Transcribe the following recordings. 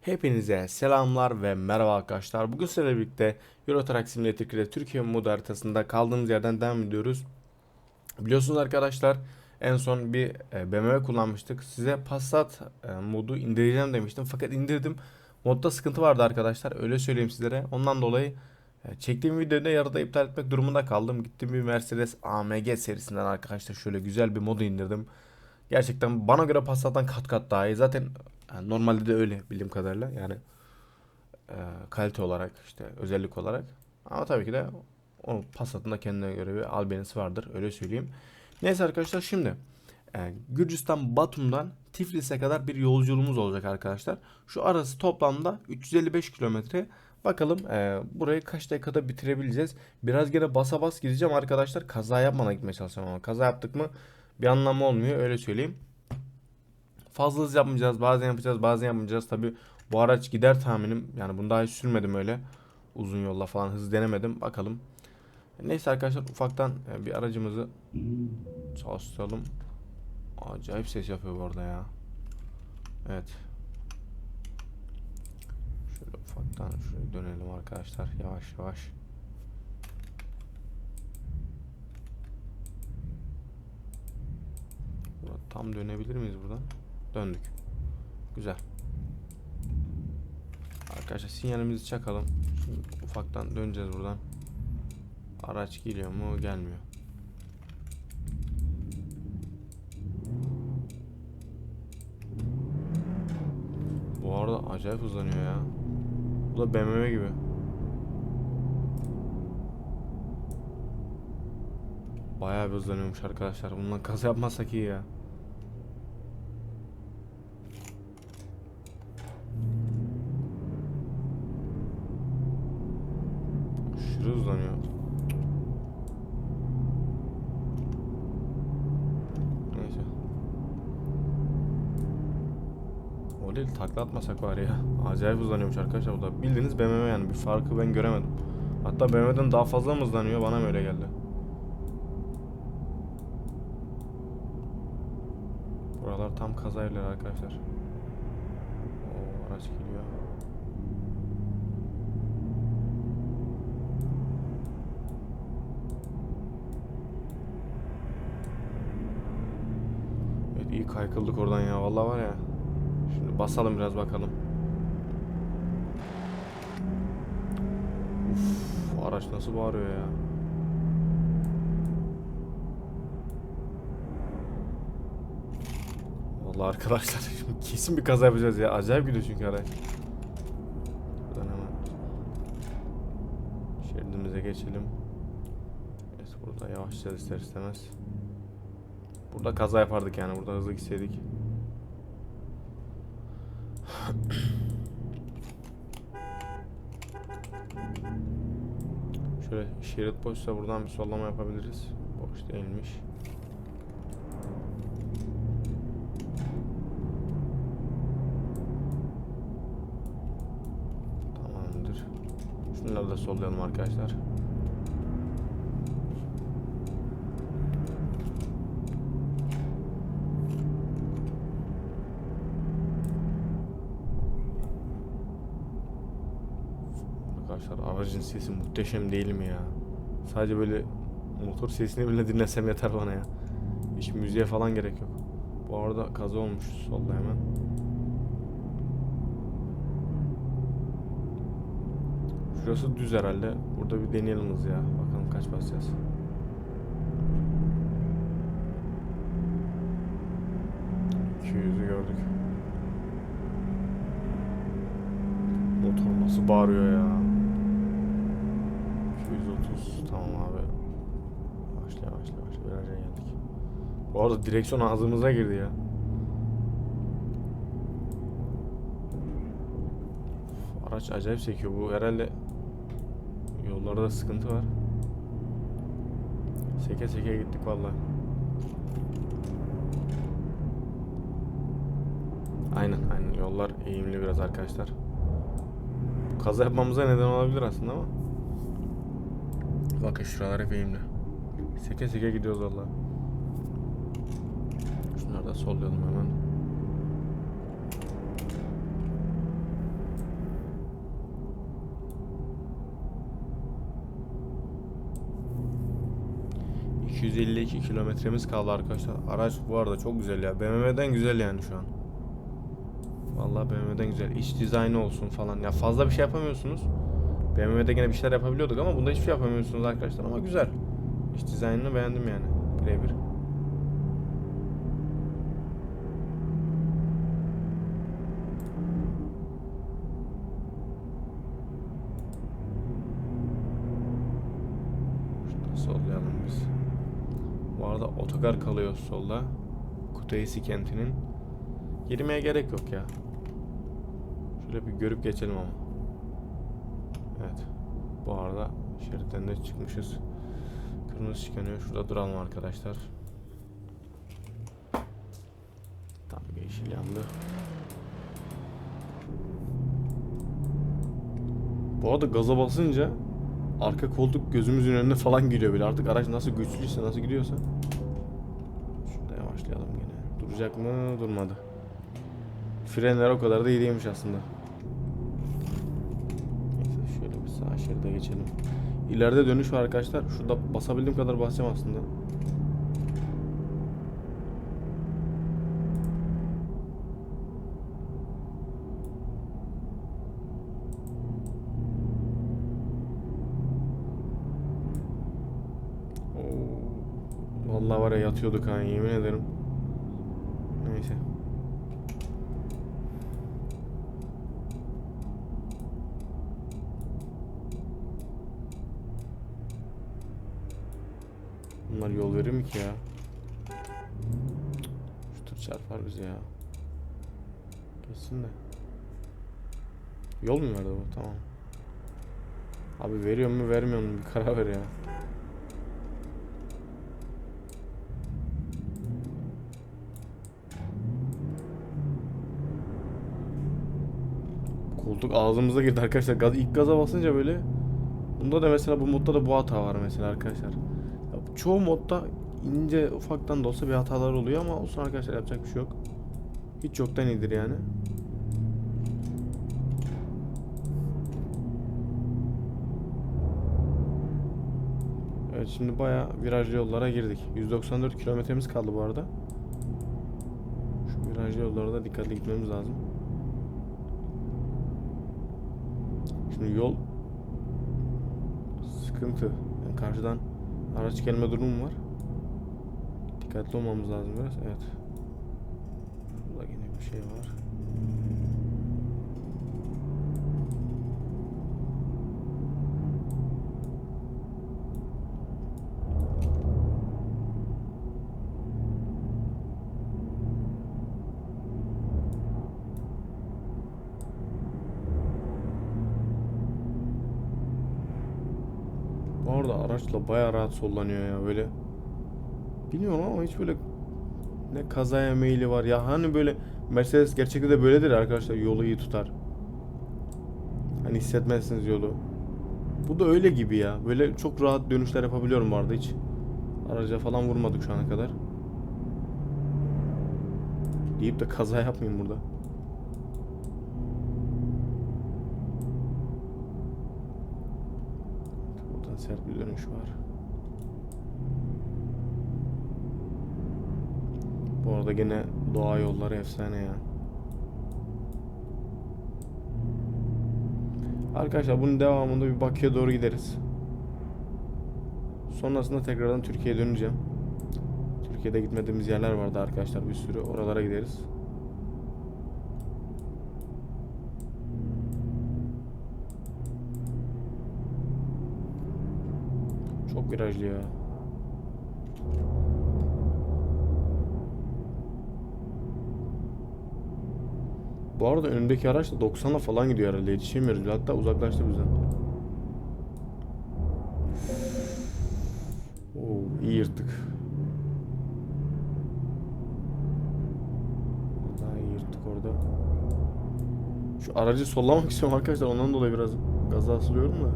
Hepinize selamlar ve merhaba arkadaşlar. Bugün sizlerle birlikte Euro Truck Simulator 2'de Türkiye modu haritasında kaldığımız yerden devam ediyoruz. Biliyorsunuz arkadaşlar en son bir e, BMW kullanmıştık. Size Passat e, modu indireceğim demiştim fakat indirdim. Modda sıkıntı vardı arkadaşlar öyle söyleyeyim sizlere. Ondan dolayı e, çektiğim videoyu da yarıda iptal etmek durumunda kaldım. Gittim bir Mercedes AMG serisinden arkadaşlar şöyle güzel bir modu indirdim. Gerçekten bana göre Passat'tan kat kat daha iyi. Zaten yani normalde de öyle bildiğim kadarıyla. Yani e, kalite olarak işte özellik olarak. Ama tabii ki de o Passat'ın da kendine göre bir albenisi vardır. Öyle söyleyeyim. Neyse arkadaşlar şimdi e, Gürcistan Batum'dan Tiflis'e kadar bir yolculuğumuz olacak arkadaşlar. Şu arası toplamda 355 kilometre. Bakalım e, burayı kaç dakikada bitirebileceğiz. Biraz gene basa bas gideceğim arkadaşlar. Kaza yapmadan gitmeye çalışacağım ama kaza yaptık mı bir anlamı olmuyor öyle söyleyeyim. Fazla hız yapmayacağız. Bazen yapacağız, bazen yapmayacağız. Tabi bu araç gider tahminim. Yani bunu daha hiç sürmedim öyle. Uzun yolla falan hız denemedim. Bakalım. Neyse arkadaşlar ufaktan e, bir aracımızı çalıştıralım. Acayip ses yapıyor bu arada ya. Evet. Şöyle ufaktan şuraya dönelim arkadaşlar. Yavaş yavaş. Tam dönebilir miyiz buradan? Döndük. Güzel. Arkadaşlar sinyalimizi çakalım. Şimdi ufaktan döneceğiz buradan. Araç geliyor mu? Gelmiyor. Bu arada acayip hızlanıyor ya. Bu da BMW gibi. Bayağı bir hızlanıyormuş arkadaşlar. Bundan kaza yapmazsak iyi ya. Aşırı hızlanıyor. Neyse. O değil takla atmasak var ya. Acayip hızlanıyormuş arkadaşlar bu da. Bildiğiniz BMW yani bir farkı ben göremedim. Hatta BMW'den daha fazla mı hızlanıyor bana mı öyle geldi. Buralar tam kaza yerleri arkadaşlar. Oo, araç geliyor. Evet iyi kaykıldık oradan ya vallahi var ya. Şimdi basalım biraz bakalım. Uf, araç nasıl bağırıyor ya. Vallahi arkadaşlar şimdi kesin bir kaza yapacağız ya. Acayip gidiyor çünkü araç. Buradan hemen şeridimize geçelim. Evet burada yavaşlayacağız ister istemez. Burada kaza yapardık yani. Burada hızlı gitseydik. Şöyle şerit boşsa buradan bir sollama yapabiliriz. Boş değilmiş. Tamamdır. Şunları da sollayalım arkadaşlar. Arkadaşlar aracın sesi muhteşem değil mi ya? Sadece böyle motor sesini bile dinlesem yeter bana ya. Hiç müziğe falan gerek yok. Bu arada kaza olmuş solda hemen. Şurası düz herhalde. Burada bir deneyelim hız ya. Bakalım kaç basacağız. %200'ü gördük. Motor nasıl bağırıyor ya. Bu arada direksiyon ağzımıza girdi ya. Araç acayip çekiyor bu herhalde yollarda sıkıntı var. Seke seke gittik vallahi. Aynen aynen yollar eğimli biraz arkadaşlar. Kaza yapmamıza neden olabilir aslında ama. Bakın şuralar hep eğimli. Seke seke gidiyoruz valla da sollayalım hemen. ...252 kilometremiz kaldı arkadaşlar. Araç bu arada çok güzel ya. BMW'den güzel yani şu an. Vallahi BMW'den güzel. İç dizaynı olsun falan. Ya fazla bir şey yapamıyorsunuz. BMW'de gene bir şeyler yapabiliyorduk ama bunda hiçbir şey yapamıyorsunuz arkadaşlar ama güzel. İç dizaynını beğendim yani. Birebir. Otogar kalıyor solda. Kutaisi kentinin. Girmeye gerek yok ya. Şöyle bir görüp geçelim ama. Evet. Bu arada şeritten de çıkmışız. Kırmızı çıkanıyor. Şurada duralım arkadaşlar. Tam yeşil yandı. Bu arada gaza basınca arka koltuk gözümüzün önüne falan giriyor böyle. Artık araç nasıl güçlüyse, nasıl gidiyorsa. Duracak mı? Durmadı. Frenler o kadar da iyi değilmiş aslında. Neyse şöyle bir sağ şeride geçelim. İleride dönüş var arkadaşlar. Şurada basabildiğim kadar basacağım aslında. Vallahi var ya yatıyorduk ha yemin ederim. Neyse. Mi ki ya? Şu tır çarpar bizi ya. Geçsin de. Yol mu verdi bu? Tamam. Abi veriyor mu vermiyor mu? Bir karar ver ya. Koltuk ağzımıza girdi arkadaşlar. Gaz, ilk gaza basınca böyle. Bunda da mesela bu modda da bu hata var mesela arkadaşlar. Ya çoğu modda ince ufaktan da olsa bir hatalar oluyor ama olsun arkadaşlar yapacak bir şey yok. Hiç yoktan iyidir yani. Evet şimdi bayağı virajlı yollara girdik. 194 kilometremiz kaldı bu arada. Şu virajlı yollara da dikkatli gitmemiz lazım. Şimdi yol sıkıntı. Yani karşıdan araç gelme durumu var. Dikkatli olmamız lazım biraz. Evet. Burada yine bir şey var. Bu arada araçla bayağı rahat sollanıyor ya böyle. Bilmiyorum ama hiç böyle ne kazaya meyili var ya hani böyle Mercedes gerçekte de böyledir arkadaşlar yolu iyi tutar. Hani hissetmezsiniz yolu. Bu da öyle gibi ya. Böyle çok rahat dönüşler yapabiliyorum arada hiç. Araca falan vurmadık şu ana kadar. Deyip de kaza yapmayayım burada. Buradan sert bir dönüş var. Bu arada gene doğa yolları efsane ya. Arkadaşlar bunun devamında bir Bakü'ye doğru gideriz. Sonrasında tekrardan Türkiye'ye döneceğim. Türkiye'de gitmediğimiz yerler vardı arkadaşlar bir sürü. Oralara gideriz. Çok virajlı ya. Bu arada önündeki araç da 90'la falan gidiyor herhalde. Yetişemiyoruz. Hatta uzaklaştı bizden. Oo, iyi yırttık. Daha iyi yırttık orada. Şu aracı sollamak istiyorum arkadaşlar. Ondan dolayı biraz gaza asılıyorum da.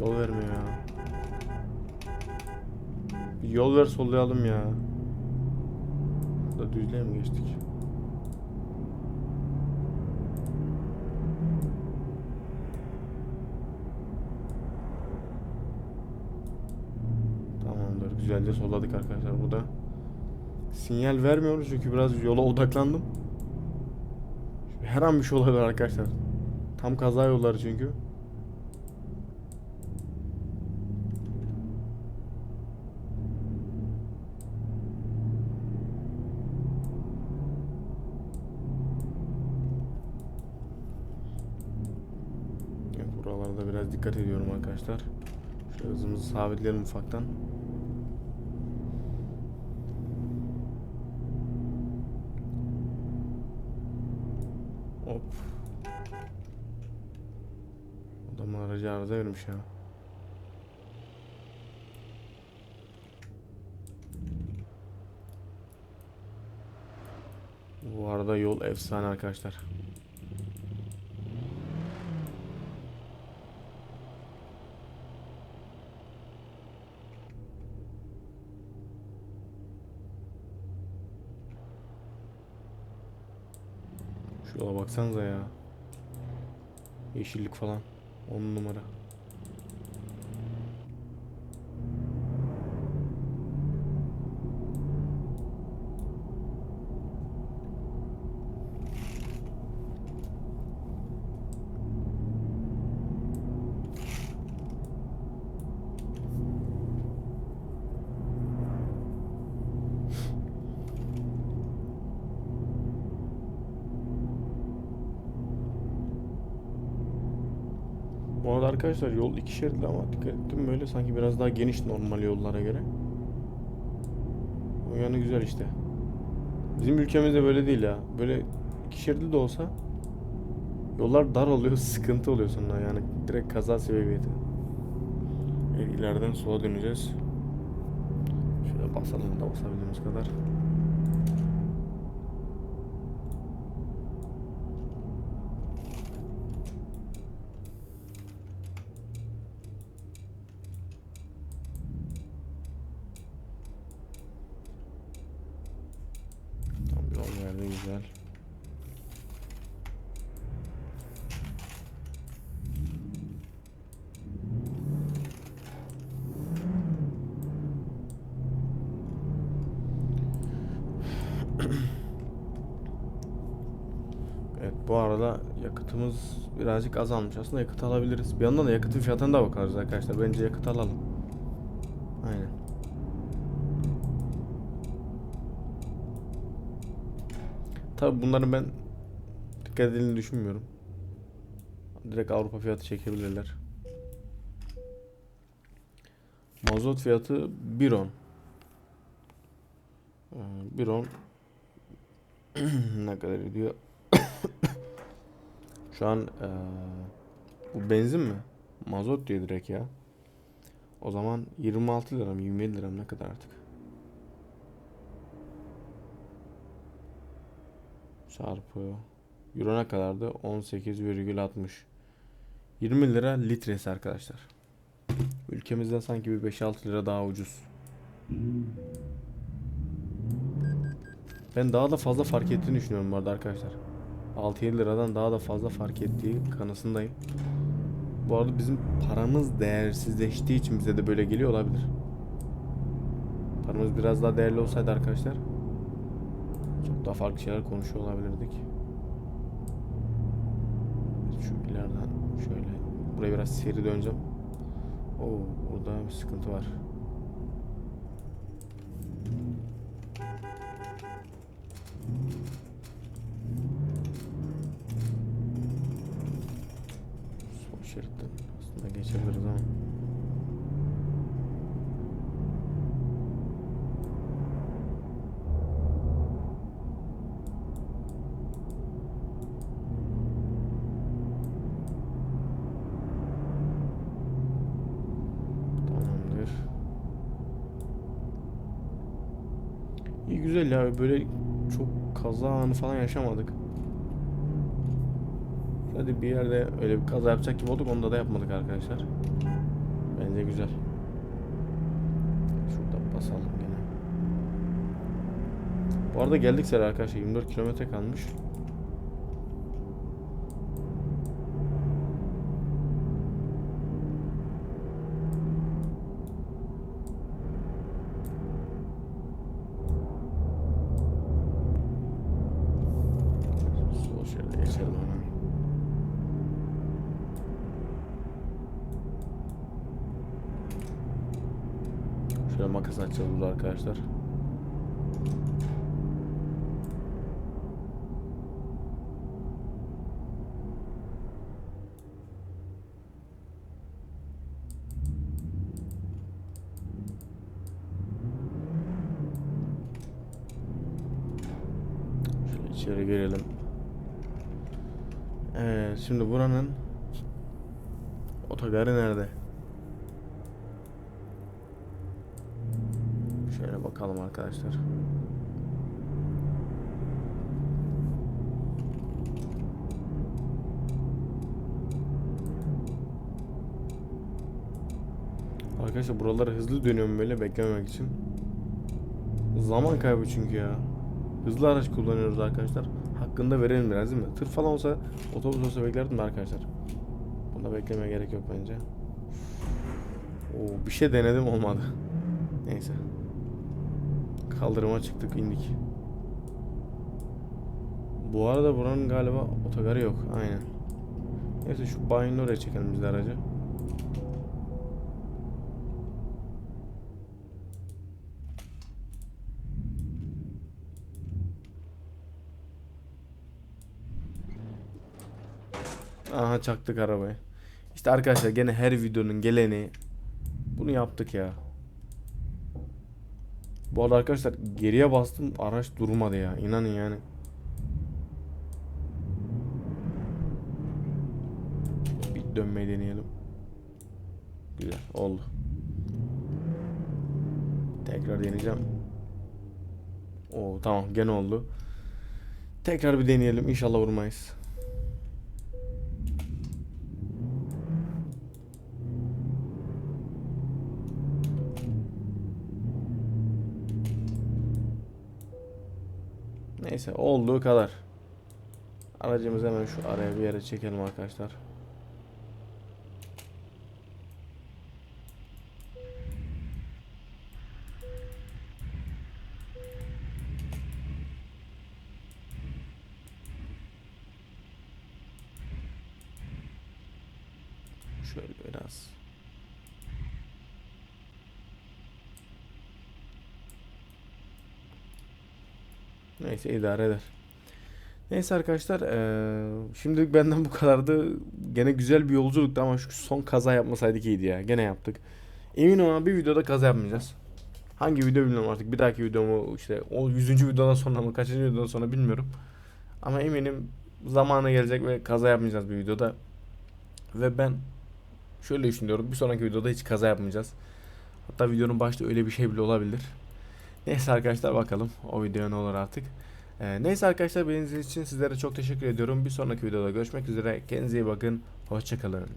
Yol vermiyor ya. Yol ver sollayalım ya. Da düzlüğe mi geçtik? Tamamdır. Güzelce solladık arkadaşlar. Burada sinyal vermiyoruz çünkü biraz yola odaklandım. Her an bir şey olabilir arkadaşlar. Tam kaza yolları çünkü. Buralarda biraz dikkat ediyorum arkadaşlar. Şu hızımızı sabitleyelim ufaktan. Hop. Adamın aracı arıza vermiş ya. Bu arada yol efsane arkadaşlar. Şu yola baksanıza ya. Yeşillik falan. 10 numara. Arada arkadaşlar yol iki şeritli ama dikkat ettim böyle sanki biraz daha geniş normal yollara göre. O yanı güzel işte. Bizim ülkemizde böyle değil ya. Böyle iki şeritli de olsa yollar dar oluyor, sıkıntı oluyor sonra yani direkt kaza sebebiyeti. Evet, ileriden sola döneceğiz. Şöyle basalım da basabildiğimiz kadar. Tam yol verdi güzel. Evet bu arada yakıtımız birazcık azalmış. Aslında yakıt alabiliriz. Bir yandan da yakıtın fiyatına da bakarız arkadaşlar. Bence yakıt alalım. Aynen. Tabi bunların ben dikkat edildiğini düşünmüyorum. Direkt Avrupa fiyatı çekebilirler. Mazot fiyatı 1.10. Ee, 1.10 ne kadar ediyor? Şu an eee, bu benzin mi? Mazot diyor direkt ya. O zaman 26 lira mı 27 lira ne kadar artık? Çarpı Euro ne kadardı? 18,60 20 lira litresi arkadaşlar. Ülkemizde sanki bir 5-6 lira daha ucuz. Ben daha da fazla fark ettiğini düşünüyorum bu arada arkadaşlar. 6-7 liradan daha da fazla fark ettiği kanısındayım. Bu arada bizim paramız değersizleştiği için bize de böyle geliyor olabilir. Paramız biraz daha değerli olsaydı arkadaşlar çok daha farklı şeyler konuşuyor olabilirdik. Şu ileriden şöyle buraya biraz seri döneceğim. Oo burada bir sıkıntı var. Sol şeritten aslında geçebiliriz ama. Tamamdır. İyi güzel ya böyle çok kaza anı falan yaşamadık. Hadi bir yerde öyle bir kaza yapacak gibi olduk onda da yapmadık arkadaşlar. Bence güzel. Şurada basalım gene. Bu arada geldik Sera arkadaşlar 24 kilometre kalmış. Makas açacağız arkadaşlar. Şöyle içeri girelim. Evet, şimdi buranın otogarı nerede? Şöyle bakalım arkadaşlar. Arkadaşlar buraları hızlı dönüyorum böyle beklememek için. Zaman kaybı çünkü ya. Hızlı araç kullanıyoruz arkadaşlar. Hakkında verelim biraz değil mi? Tır falan olsa, otobüs olsa beklerdim arkadaşlar. Bunda beklemeye gerek yok bence. Oo, bir şey denedim olmadı. Neyse. Kaldırıma çıktık indik. Bu arada buranın galiba otogarı yok. Aynen. Neyse şu bayinin oraya çekelim biz de aracı. Aha çaktık arabayı. İşte arkadaşlar gene her videonun geleni bunu yaptık ya. Bu arada arkadaşlar geriye bastım araç durmadı ya. İnanın yani. Bir dönmeyi deneyelim. Güzel oldu. Tekrar deneyeceğim. Oo tamam gene oldu. Tekrar bir deneyelim. İnşallah vurmayız. Neyse olduğu kadar. Aracımızı hemen şu araya bir yere çekelim arkadaşlar. Neyse idare eder. Neyse arkadaşlar eee şimdilik benden bu kadardı. Gene güzel bir yolculuktu ama şu son kaza yapmasaydık iyiydi ya. Gene yaptık. Eminim ama bir videoda kaza yapmayacağız. Hangi video bilmiyorum artık. Bir dahaki videomu işte o 100. videodan sonra mı kaçıncı videodan sonra bilmiyorum. Ama eminim zamanı gelecek ve kaza yapmayacağız bir videoda. Ve ben şöyle düşünüyorum. Bir sonraki videoda hiç kaza yapmayacağız. Hatta videonun başta öyle bir şey bile olabilir. Neyse arkadaşlar bakalım o video ne olur artık. Ee, neyse arkadaşlar beğendiğiniz için sizlere çok teşekkür ediyorum. Bir sonraki videoda görüşmek üzere. Kendinize iyi bakın. Hoşçakalın.